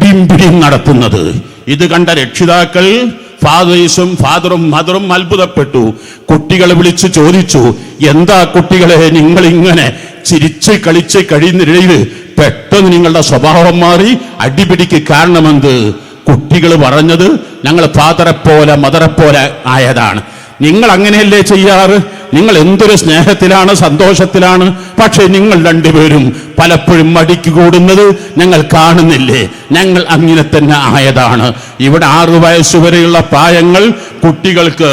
അടിയും പിടിയും നടത്തുന്നത്. ഇത് കണ്ട രക്ഷിതാക്കൾ ഫാദേഴ്സും ഫാദറും മദറും അത്ഭുതപ്പെട്ടു. കുട്ടികളെ വിളിച്ചു ചോദിച്ചു എന്താ കുട്ടികളെ നിങ്ങൾ ഇങ്ങനെ ചിരിച്ച് കളിച്ച് കഴിയുന്നിടയിൽ പെട്ടെന്ന് നിങ്ങളുടെ സ്വഭാവം മാറി അടിപിടിക്ക് കാരണമെന്ത്? കുട്ടികൾ പറഞ്ഞത് ഞങ്ങൾ ഫാദറെ പോലെ മദറെ പോലെ ആയതാണ്. നിങ്ങൾ അങ്ങനെയല്ലേ ചെയ്യാറ്? നിങ്ങൾ എന്തൊരു സ്നേഹത്തിലാണ് സന്തോഷത്തിലാണ്? പക്ഷെ നിങ്ങൾ രണ്ടുപേരും പലപ്പോഴും മടിക്ക് കൂടുന്നത് ഞങ്ങൾ കാണുന്നില്ലേ? ഞങ്ങൾ അങ്ങനെ തന്നെ ആയതാണ്. ഇവിടെ ആറു വയസ്സ് വരെയുള്ള പ്രായങ്ങൾ കുട്ടികൾക്ക്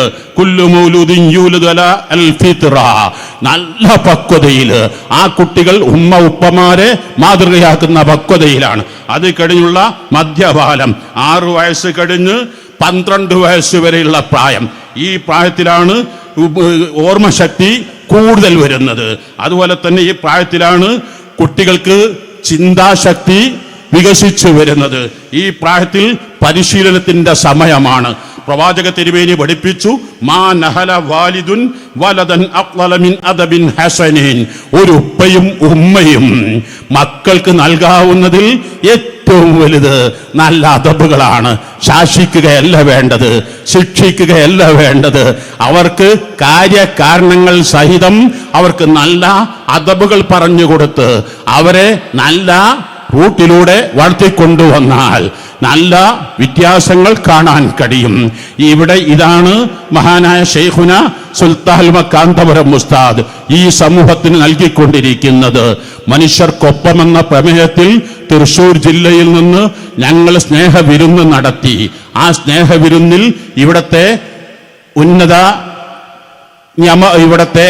നല്ല പക്വതയിൽ ആ കുട്ടികൾ ഉമ്മ ഉപ്പമാരെ മാതൃകയാക്കുന്ന പക്വതയിലാണ്. അത് കഴിഞ്ഞുള്ള മധ്യപാലം ആറു വയസ്സ് കഴിഞ്ഞ് പന്ത്രണ്ട് വയസ്സ് വരെയുള്ള പ്രായം. ഈ പ്രായത്തിലാണ് ഓർമ്മശക്തി കൂടുതൽ വരുന്നത്. അതുപോലെ തന്നെ ഈ പ്രായത്തിലാണ് കുട്ടികൾക്ക് ചിന്താശക്തി വികസിച്ചു വരുന്നത്. ഈ പ്രായത്തിൽ പരിശീലനത്തിന്റെ സമയമാണ്. പ്രവാചക തിരുമേനി പഠിപ്പിച്ചു മാ നഹല വാലിദുൻ വലദൻ അദബിൻ ഹസനീൻ. ഒരു ഉപ്പയും ഉമ്മയും മക്കൾക്ക് നൽകാവുന്നതിൽ ഏറ്റവും വലുത് നല്ല അതബുകളാണ് ശാസിക്കുകയല്ല വേണ്ടത് ശിക്ഷിക്കുകയല്ല വേണ്ടത്. അവർക്ക് കാര്യകാരണങ്ങൾ സഹിതം അവർക്ക് നല്ല അതബുകൾ പറഞ്ഞു കൊടുത്ത് അവരെ നല്ല റൂട്ടിലൂടെ വളർത്തിക്കൊണ്ടുവന്നാൽ നല്ല വ്യത്യാസങ്ങൾ കാണാൻ കഴിയും. ഇവിടെ ഇതാണ് മഹാനായ ഷെയ്ഖുന സുൽത്താൽ മക്കാന്തപുരം മുസ്താദ് ഈ സമൂഹത്തിന് നൽകിക്കൊണ്ടിരിക്കുന്നത്. മനുഷ്യർക്കൊപ്പമെന്ന പ്രമേയത്തിൽ തൃശൂർ ജില്ലയിൽ നിന്ന് ഞങ്ങൾ സ്നേഹവിരുന്ന് നടത്തി. ആ സ്നേഹവിരുന്നിൽ ഇവിടത്തെ ഉന്നത ഞമ ഇവിടത്തെ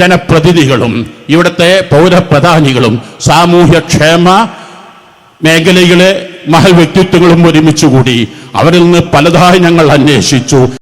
ജനപ്രതിനിധികളും ഇവിടുത്തെ പൗരപ്രധാനികളും സാമൂഹ്യക്ഷേമ മേഖലയിലെ മഹൽ വ്യക്തിത്വങ്ങളും ഒരുമിച്ചുകൂടി അവരിൽ നിന്ന് പലതായി ഞങ്ങൾ അന്വേഷിച്ചു.